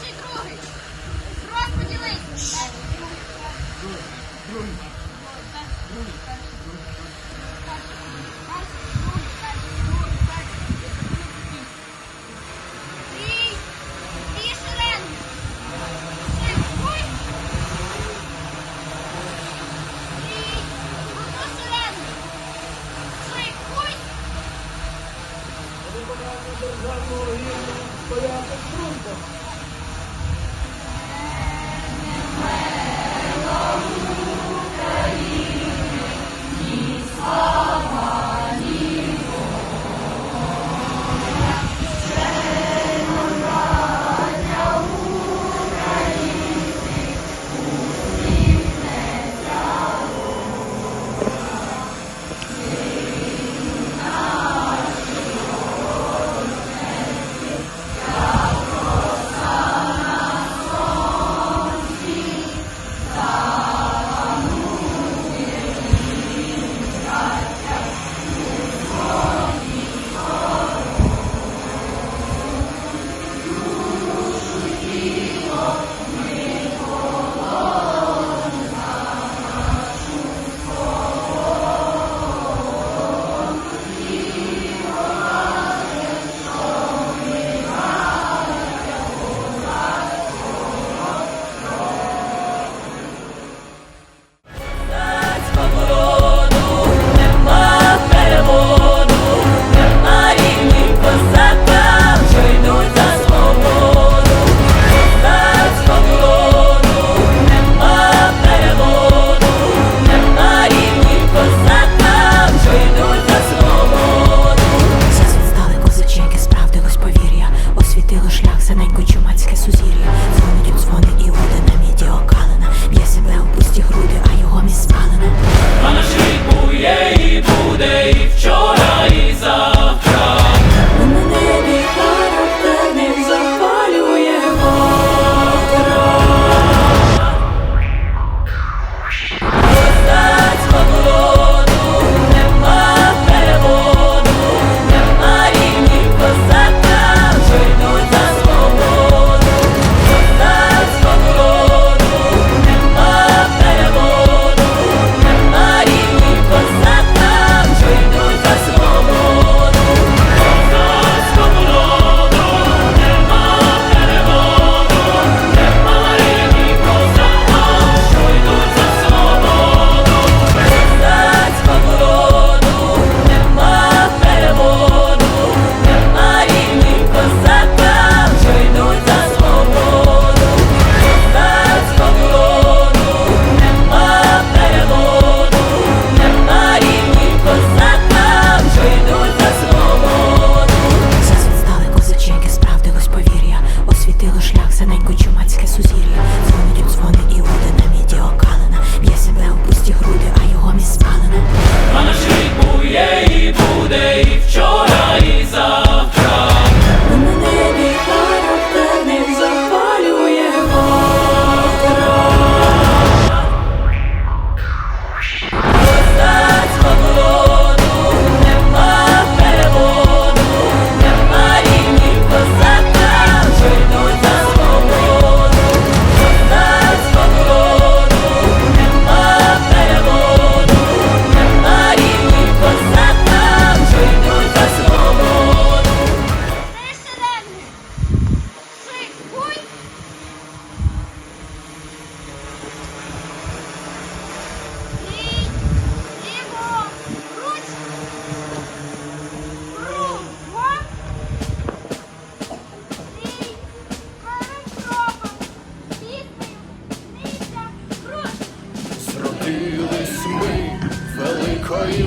Перший, другий. Розподілись. Другий. Державного рівня порядок трудно.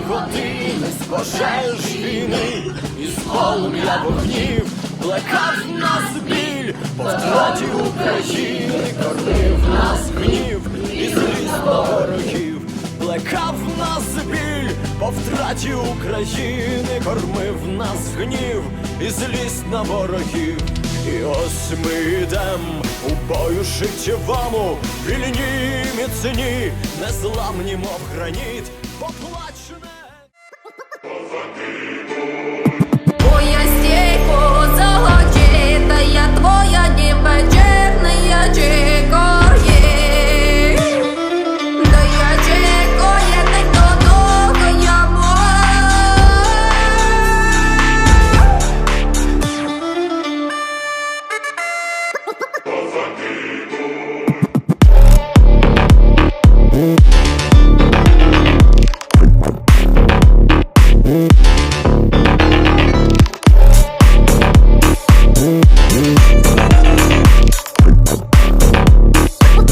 Години з пожеж війни, із полум'я вогнів плекав нас біль, по втраті України кормив нас гнів, і на ворогів, плекав нас біль, по втраті України кормив нас гнів, і злість на ворогів. І ось ми йдем у бою життєвому, вільні міцні, незламні, мов граніт,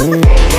Ooh.